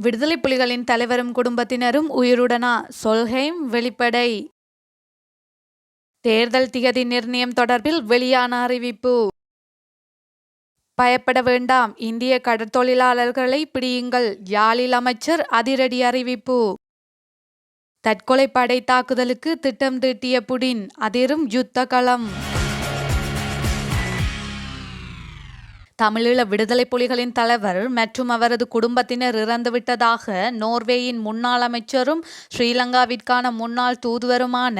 விடுதலை புலிகளின் தலைவரும் குடும்பத்தினரும் உயிருடனா. சொல்ஹெய்ம் வெளிப்படை. தேர்தல் திகதி நிர்ணயம் தொடர்பில் வெளியான அறிவிப்பு. பயப்பட வேண்டாம். இந்திய கடற்தொழிலாளர்களை பிடியுங்கள். யாழில் அமைச்சர் அதிரடி அறிவிப்பு. தற்கொலை படை தாக்குதலுக்கு திட்டம் தீட்டிய புடின். அதிரும் யுத்த களம் தமிழீழ விடுதலை புலிகளின் தலைவர் மற்றும் அவரது குடும்பத்தினர் இறந்துவிட்டதாக நோர்வேயின் முன்னாள் அமைச்சரும் ஸ்ரீலங்காவிற்கான முன்னாள் தூதுவருமான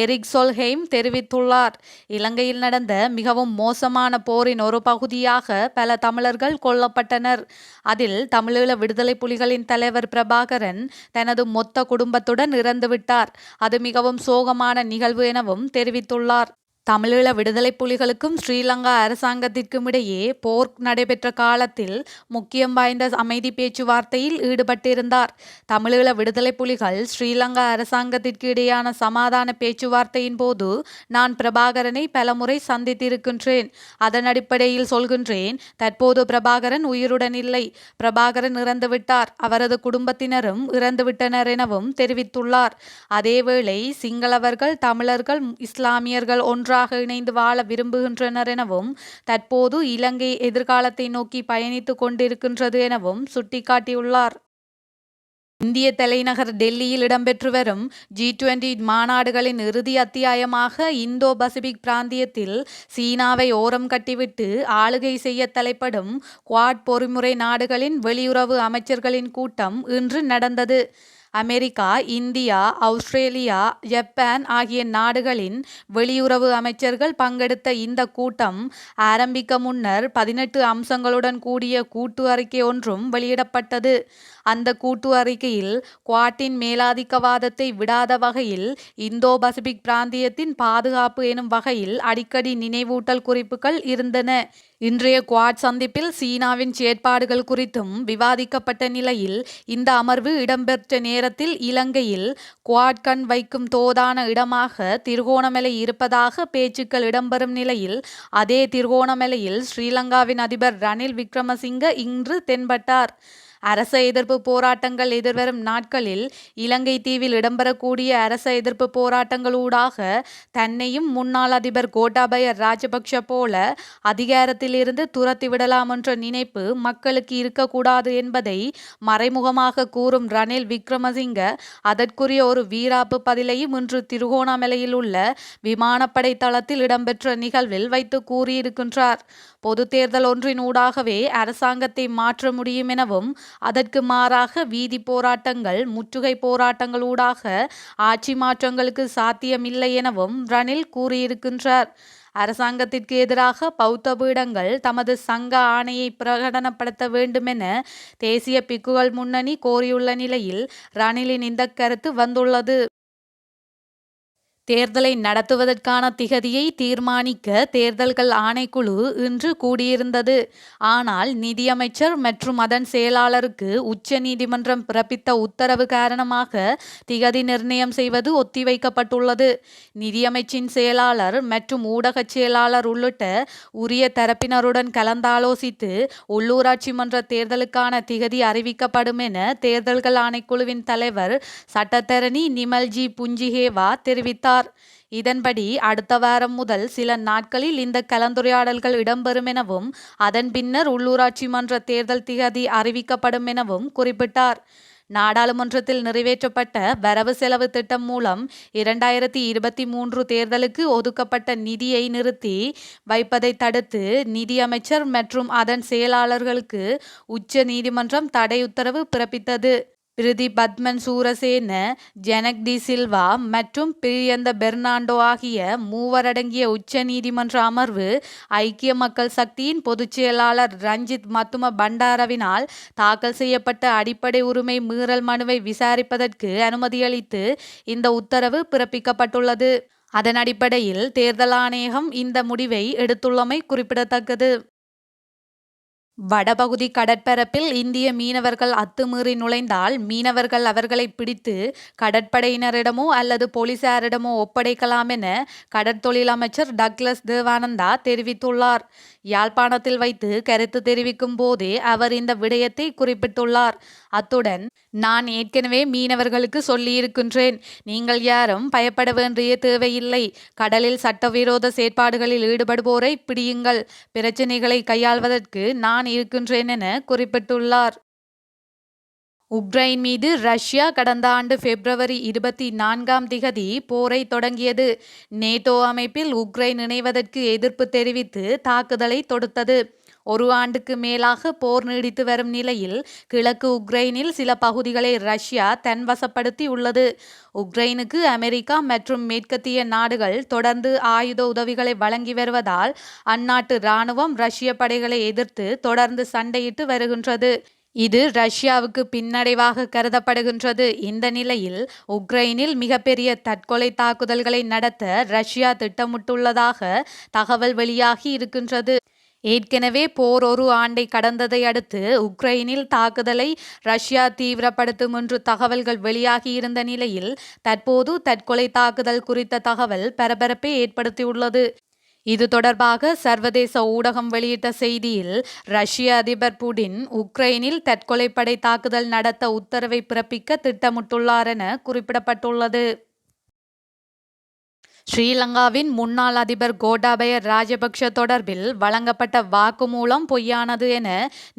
எரிக் சொல்ஹெய்ம் தெரிவித்துள்ளார். இலங்கையில் நடந்த மிகவும் மோசமான போரின் ஒரு பகுதியாக பல தமிழர்கள் கொல்லப்பட்டனர். அதில் தமிழீழ விடுதலை புலிகளின் தலைவர் பிரபாகரன் தனது மொத்த குடும்பத்துடன் இறந்துவிட்டார் அது மிகவும் சோகமான நிகழ்வு எனவும் தெரிவித்துள்ளார். தமிழீழ விடுதலை புலிகளுக்கும் ஸ்ரீலங்கா அரசாங்கத்திற்கும் இடையே போர் நடைபெற்ற காலத்தில் முக்கியம் வாய்ந்த அமைதி பேச்சுவார்த்தையில் ஈடுபட்டிருந்தார். தமிழீழ விடுதலை புலிகள் ஸ்ரீலங்கா அரசாங்கத்திற்கு இடையான சமாதான பேச்சுவார்த்தையின் போது நான் பிரபாகரனை பலமுறை சந்தித்திருக்கின்றேன். அதன் அடிப்படையில் சொல்கின்றேன் தற்போது பிரபாகரன் உயிருடன் இல்லை. பிரபாகரன் இறந்துவிட்டார். அவரது குடும்பத்தினரும் இறந்துவிட்டனர் எனவும் தெரிவித்துள்ளார். அதேவேளை சிங்களவர்கள் தமிழர்கள் இஸ்லாமியர்கள் ஒன்றாக ஒன்றாக இணைந்து வாழ விரும்புகின்றனர் எனவும் தற்போது இலங்கை எதிர்காலத்தை நோக்கி பயணித்துக் கொண்டிருக்கின்றது எனவும் சுட்டிக்காட்டியுள்ளார். இந்திய தலைநகர் டெல்லியில் இடம்பெற்று வரும் ஜி டுவெண்டி மாநாடுகளின் இறுதி அத்தியாயமாக இந்தோ பசிபிக் பிராந்தியத்தில் சீனாவை ஓரம் கட்டிவிட்டு ஆளுகை செய்ய தலைப்படும் குவாட் பொறிமுறை நாடுகளின் வெளியுறவு அமைச்சர்களின் கூட்டம் இன்று நடந்தது. அமெரிக்கா இந்தியா அவுஸ்திரேலியா ஜப்பான் ஆகிய நாடுகளின் வெளியுறவு அமைச்சர்கள் பங்கெடுத்த இந்த கூட்டம் ஆரம்பிக்க முன்னர் பதினெட்டு அம்சங்களுடன் கூடிய கூட்டு அறிக்கை ஒன்றும் வெளியிடப்பட்டது. அந்த கூட்டு அறிக்கையில் குவாட்டின் மேலாதிக்கவாதத்தை விடாத வகையில் இந்தோ பசிபிக் பிராந்தியத்தின் பாதுகாப்பு எனும் வகையில் அடிக்கடி நினைவூட்டல் குறிப்புகள் இருந்தன. இன்றைய குவாட் சந்திப்பில் சீனாவின் செயற்பாடுகள் குறித்தும் விவாதிக்கப்பட்ட நிலையில் இந்த அமர்வு இடம்பெற்ற நேரத்தில் இலங்கையில் குவாட் கண் வைக்கும் தோதான இடமாக திருகோணமலை இருப்பதாக பேச்சுக்கள் இடம்பெறும் நிலையில் அதே திருகோணமலையில் ஸ்ரீலங்காவின் அதிபர் ரணில் விக்ரமசிங்க இன்று தென்பட்டார். அரச எதிர்ப்பு போராட்டங்கள் எதிர்வரும் நாட்களில் இலங்கை தீவில் இடம்பெறக்கூடிய அரச எதிர்ப்பு போராட்டங்களூடாக தன்னையும் முன்னாள் அதிபர் கோட்டாபய ராஜபக்ஷ போல அதிகாரத்திலிருந்து துரத்திவிடலாம் என்ற நினைப்பு மக்களுக்கு இருக்கக்கூடாது என்பதை மறைமுகமாக கூறும் ரணில் விக்ரமசிங்க அதற்குரிய ஒரு வீராப்பு பதிலையும் இன்று திருகோணமலையில் உள்ள விமானப்படை தளத்தில் இடம்பெற்ற நிகழ்வில் வைத்து கூறியிருக்கின்றார். பொது தேர்தல் ஒன்றின் ஊடாகவே அரசாங்கத்தை மாற்ற முடியும் எனவும் அதற்கு மாறாக வீதி போராட்டங்கள் முற்றுகை போராட்டங்களூடாக ஆட்சி மாற்றங்களுக்கு சாத்தியமில்லை எனவும் ரணில் கூறியிருக்கின்றார். அரசாங்கத்திற்கு எதிராக பௌத்த பீடங்கள் தமது சங்க ஆணையை பிரகடனப்படுத்த வேண்டுமென தேசிய பிக்குகள் முன்னணி கோரியுள்ள நிலையில் ரணிலின் இந்த கருத்து வந்துள்ளது. தேர்தலை நடத்துவதற்கான திகதியை தீர்மானிக்க தேர்தல்கள் ஆணைக்குழு இன்று கூடியிருந்தது. ஆனால் நிதியமைச்சர் மற்றும் அதன் செயலாளருக்கு உச்ச நீதிமன்றம் பிறப்பித்த உத்தரவு காரணமாக திகதி நிர்ணயம் செய்வது ஒத்திவைக்கப்பட்டுள்ளது. நிதியமைச்சின் செயலாளர் மற்றும் ஊடக செயலாளர் உள்ளிட்ட உரிய தரப்பினருடன் கலந்தாலோசித்து உள்ளூராட்சி மன்ற தேர்தலுக்கான திகதி அறிவிக்கப்படும் என தேர்தல்கள் ஆணைக்குழுவின் தலைவர் சட்டத்தரணி நிமல்ஜி புஞ்சிஹேவா தெரிவித்தார். தெரிவித்தார் இதன்படி அடுத்த வாரம் முதல் சில நாட்களில் இந்த கலந்துரையாடல்கள் இடம்பெறும் எனவும் அதன் பின்னர் உள்ளூராட்சி மன்ற தேர்தல் திகதி அறிவிக்கப்படும் எனவும் குறிப்பிட்டார். நாடாளுமன்றத்தில் நிறைவேற்றப்பட்ட வரவு செலவு திட்டம் மூலம் இரண்டாயிரத்தி இருபத்தி மூன்று தேர்தலுக்கு ஒதுக்கப்பட்ட நிதியை நிறுத்தி வைப்பதை தடுத்து நிதியமைச்சர் மற்றும் அதன் செயலாளர்களுக்கு உச்ச நீதிமன்றம் தடை உத்தரவு பிறப்பித்தது. பிரிதி பத்மன் சூரசேன ஜெனக் டி சில்வா மற்றும் பிரியந்த பெர்னாண்டோ ஆகிய மூவரடங்கிய உச்ச நீதிமன்ற அமர்வு ஐக்கிய மக்கள் சக்தியின் பொதுச் செயலாளர் ரஞ்சித் மத்தும பண்டாரவினால் தாக்கல் செய்யப்பட்ட அடிப்படை உரிமை மீறல் மனுவை விசாரிப்பதற்கு அனுமதியளித்து இந்த உத்தரவு பிறப்பிக்கப்பட்டுள்ளது. அதன் அடிப்படையில் தேர்தல் ஆணையகம் இந்த முடிவை எடுத்துள்ளமை குறிப்பிடத்தக்கது. வடபகுதி கடற்பரப்பில் இந்திய மீனவர்கள் அத்துமீறி நுழைந்தால் மீனவர்கள் அவர்களை பிடித்து கடற்படையினரிடமோ அல்லது போலீசாரிடமோ ஒப்படைக்கலாம் என கடற்தொழில் அமைச்சர் டக்ளஸ் தேவானந்தா தெரிவித்துள்ளார். யாழ்ப்பாணத்தில் வைத்து கருத்து தெரிவிக்கும் போதே அவர் இந்த விடயத்தை குறிப்பிட்டுள்ளார். அத்துடன் நான் ஏற்கனவே மீனவர்களுக்கு சொல்லியிருக்கின்றேன். நீங்கள் யாரும் பயப்பட வேண்டிய தேவையில்லை. கடலில் சட்டவிரோத செயற்பாடுகளில் ஈடுபடுவோரை பிடியுங்கள். பிரச்சினைகளை கையாள்வதற்கு நான் இருக்கின்றேன் என குறிப்பிட்டுள்ளார். உக்ரைன் மீது ரஷ்யா கடந்த ஆண்டு பிப்ரவரி இருபத்தி நான்காம் திகதி போரை தொடங்கியது. நேட்டோ அமைப்பில் உக்ரைன் இணைவதற்கு எதிர்ப்பு தெரிவித்து தாக்குதலை தொடுத்தது. ஒரு ஆண்டுக்கு மேலாக போர் நீடித்து வரும் நிலையில் கிழக்கு உக்ரைனில் சில பகுதிகளை ரஷ்யா தன்வசப்படுத்தி உள்ளது உக்ரைனுக்கு அமெரிக்கா மற்றும் மேற்கத்திய நாடுகள் தொடர்ந்து ஆயுத உதவிகளை வழங்கி வருவதால் அந்நாட்டு இராணுவம் ரஷ்ய படைகளை எதிர்த்து தொடர்ந்து சண்டையிட்டு வருகின்றது. இது ரஷ்யாவுக்கு பின்னடைவாக கருதப்படுகின்றது. இந்த நிலையில் உக்ரைனில் மிகப்பெரிய தற்கொலை தாக்குதல்களை நடத்த ரஷ்யா திட்டமிட்டுள்ளதாக தகவல் வெளியாகி இருக்கின்றது. ஏற்கனவே போர் ஒரு ஆண்டை கடந்ததை அடுத்து உக்ரைனில் தாக்குதலை ரஷ்யா தீவிரப்படுத்தும் என்று தகவல்கள் வெளியாகியிருந்த நிலையில் தற்போது தற்கொலை தாக்குதல் குறித்த தகவல் பரபரப்பை ஏற்படுத்தியுள்ளது. இது தொடர்பாக சர்வதேச ஊடகம் வெளியிட்ட செய்தியில் ரஷ்ய அதிபர் புடின் உக்ரைனில் தற்கொலைப்படை தாக்குதல் நடத்த உத்தரவை பிறப்பிக்க திட்டமிட்டுள்ளார் என குறிப்பிடப்பட்டுள்ளது. ஸ்ரீலங்காவின் முன்னாள் அதிபர் கோட்டாபய ராஜபக்ஷ தொடர்பில் வழங்கப்பட்ட வாக்குமூலம் பொய்யானது என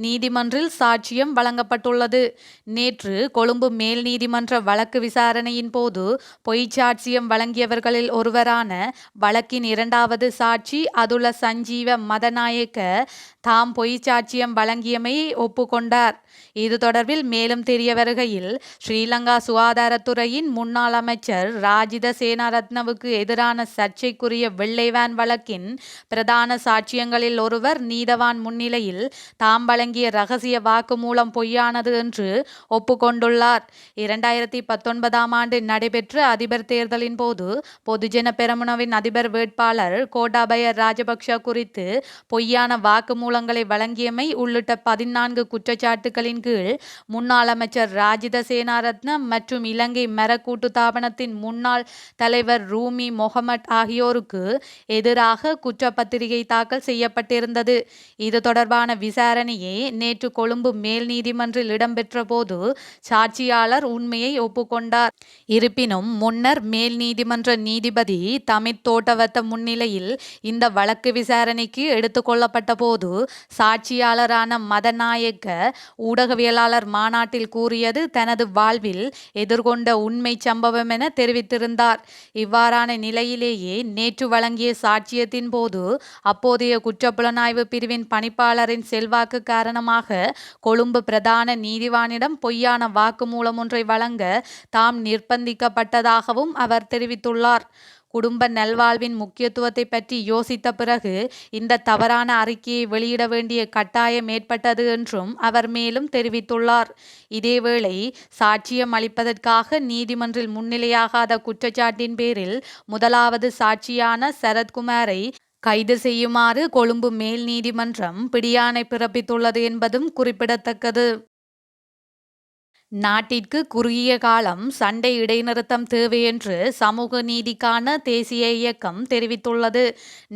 நீதிமன்றில் சாட்சியம் வழங்கப்பட்டுள்ளது. நேற்று கொழும்பு மேல் நீதிமன்ற வழக்கு விசாரணையின் போது பொய் சாட்சியம் வழங்கியவர்களில் ஒருவரான வழக்கின் இரண்டாவது சாட்சி அதுல சஞ்சீவ மதநாயக்க தாம் பொய் சாட்சியம் வழங்கியமையை ஒப்புக்கொண்டார். இது தொடர்பில் மேலும் தெரிய வருகையில் ஸ்ரீலங்கா சுகாதாரத்துறையின் முன்னாள் அமைச்சர் ராஜித சேனாரத்னவுக்கு எதிரான சர்ச்சைக்குரிய வெள்ளைவான் வழக்கின் பிரதான சாட்சியங்களில் ஒருவர் நீதவான் முன்னிலையில் தாம் வழங்கிய ரகசிய வாக்குமூலம் பொய்யானது என்று ஒப்புக்கொண்டுள்ளார். இரண்டாயிரத்தி பத்தொன்பதாம் ஆண்டு நடைபெற்ற அதிபர் தேர்தலின் போது பொதுஜன பெரமுனவின் அதிபர் வேட்பாளர் கோட்டாபய ராஜபக்ஷ குறித்து பொய்யான வாக்குமூலங்களை வழங்கியமை உள்ளிட்ட பதினான்கு குற்றச்சாட்டுகளின் கீழ் முன்னாள் அமைச்சர் ராஜித சேனாரத்னம் மற்றும் இலங்கை மரக்கூட்டு தாபனத்தின் முன்னாள் தலைவர் ரூமி மொஹமட் ஆகியோருக்கு எதிராக குற்றப்பத்திரிகை தாக்கல் செய்யப்பட்டிருந்தது. இது தொடர்பான விசாரணையை நேற்று கொழும்பு மேல் நீதிமன்றில் இடம்பெற்ற போது சாட்சியாளர் உண்மையை ஒப்புக்கொண்டார். இருப்பினும் முன்னர் மேல் நீதிமன்ற நீதிபதி தமித் தோட்டவத்த முன்னிலையில் இந்த வழக்கு விசாரணைக்கு எடுத்துக்கொள்ளப்பட்ட போது சாட்சியாளரான மதநாயக்க ஊடகவியலாளர் மாநாட்டில் கூறியது தனது வாழ்வில் எதிர்கொண்ட உண்மை சம்பவம் என தெரிவித்திருந்தார். இவ்வாறான நிலை நிலையிலேயே நேற்று வழங்கிய சாட்சியத்தின் போது அப்போதைய குற்றப்புலனாய்வு பிரிவின் பணிப்பாளரின் செல்வாக்கு காரணமாக கொழும்பு பிரதான நீதிவானிடம் பொய்யான வாக்குமூலம் ஒன்றை வழங்க தாம் நிர்பந்திக்கப்பட்டதாகவும் அவர் தெரிவித்துள்ளார். குடும்ப நல்வாழ்வின் முக்கியத்துவத்தை பற்றி யோசித்த பிறகு இந்த தவறான அறிக்கையை வெளியிட வேண்டிய கட்டாயம் ஏற்பட்டது என்றும் அவர் மேலும் தெரிவித்துள்ளார். இதேவேளை சாட்சியம் அளிப்பதற்காக நீதிமன்றில் முன்னிலையாகாத குற்றச்சாட்டின் பேரில் முதலாவது சாட்சியான சரத்குமாரை கைது செய்யுமாறு கொழும்பு மேல் நீதிமன்றம் பிடியாணை பிறப்பித்துள்ளது என்பதும் குறிப்பிடத்தக்கது. நாட்டிற்கு குறுகிய காலம் சண்டை இடைநிறுத்தம் தேவை என்று சமூக நீதிக்கான தேசிய இயக்கம் தெரிவித்துள்ளது.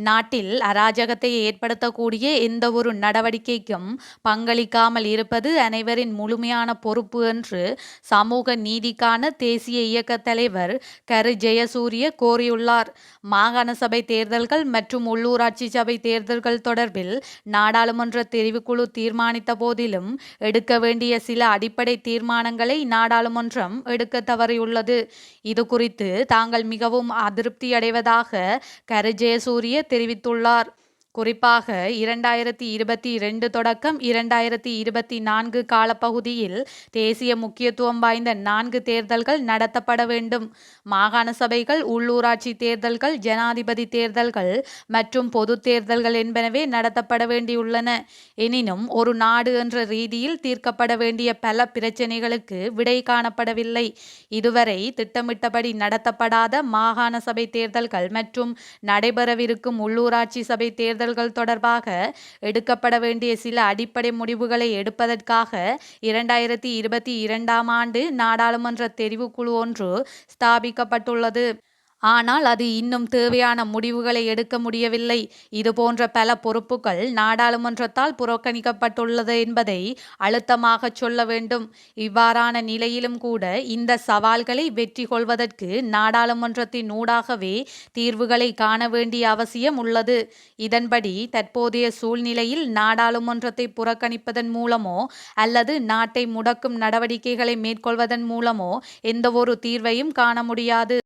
நாட்டில் அராஜகத்தை ஏற்படுத்தக்கூடிய எந்த ஒரு நடவடிக்கைக்கும் பங்களிக்காமல் இருப்பது அனைவரின் முழுமையான பொறுப்பு என்று சமூக நீதிக்கான தேசிய இயக்க தலைவர் கரு ஜெயசூரிய கோரியுள்ளார். மாகாண சபை தேர்தல்கள் மற்றும் உள்ளூராட்சி சபை தேர்தல்கள் தொடர்பில் நாடாளுமன்ற தெரிவுக்குழு தீர்மானித்த போதிலும் எடுக்க வேண்டிய சில அடிப்படை தீர்மான தீர்மானங்களை நாடாளுமன்றம் எடுக்க தவறியுள்ளது. இது குறித்து தாங்கள் மிகவும் அதிருப்தியடைவதாக கரு ஜெயசூரிய தெரிவித்துள்ளார். குறிப்பாக இரண்டாயிரத்தி இருபத்தி இரண்டு தொடக்கம் இரண்டாயிரத்தி இருபத்தி நான்கு காலப்பகுதியில் தேசிய முக்கியத்துவம் வாய்ந்த நான்கு தேர்தல்கள் நடத்தப்பட வேண்டும். மாகாண சபைகள் உள்ளூராட்சி தேர்தல்கள் ஜனாதிபதி தேர்தல்கள் மற்றும் பொது தேர்தல்கள் என்பனவே நடத்தப்பட வேண்டியுள்ளன. எனினும் ஒரு நாடு என்ற ரீதியில் தீர்க்கப்பட வேண்டிய பல பிரச்சினைகளுக்கு விடை காணப்படவில்லை. இதுவரை திட்டமிட்டபடி நடத்தப்படாத மாகாண சபை தேர்தல்கள் மற்றும் நடைபெறவிருக்கும் உள்ளூராட்சி சபை தேர்தல் தேர்தல்கள் தொடர்பாக எடுக்கப்பட வேண்டிய சில அடிப்படை முடிவுகளை எடுப்பதற்காக இரண்டாயிரத்தி இருபத்தி இரண்டாம் ஆண்டு நாடாளுமன்ற தெரிவுக்குழு ஒன்று ஸ்தாபிக்கப்பட்டுள்ளது. ஆனால் அது இன்னும் தேவையான முடிவுகளை எடுக்க முடியவில்லை. இதுபோன்ற பல பொறுப்புகள் நாடாளுமன்றத்தால் புறக்கணிக்கப்பட்டுள்ளது என்பதை அழுத்தமாக சொல்ல வேண்டும். இவ்வாறான நிலையிலும் கூட இந்த சவால்களை வெற்றி கொள்வதற்கு நாடாளுமன்றத்தின் ஊடாகவே தீர்வுகளை காண வேண்டிய அவசியம் உள்ளது. இதன்படி தற்போதைய சூழ்நிலையில் நாடாளுமன்றத்தை புறக்கணிப்பதன் மூலமோ அல்லது நாட்டை முடக்கும் நடவடிக்கைகளை மேற்கொள்வதன் மூலமோ எந்தவொரு தீர்வையும் காண முடியாது.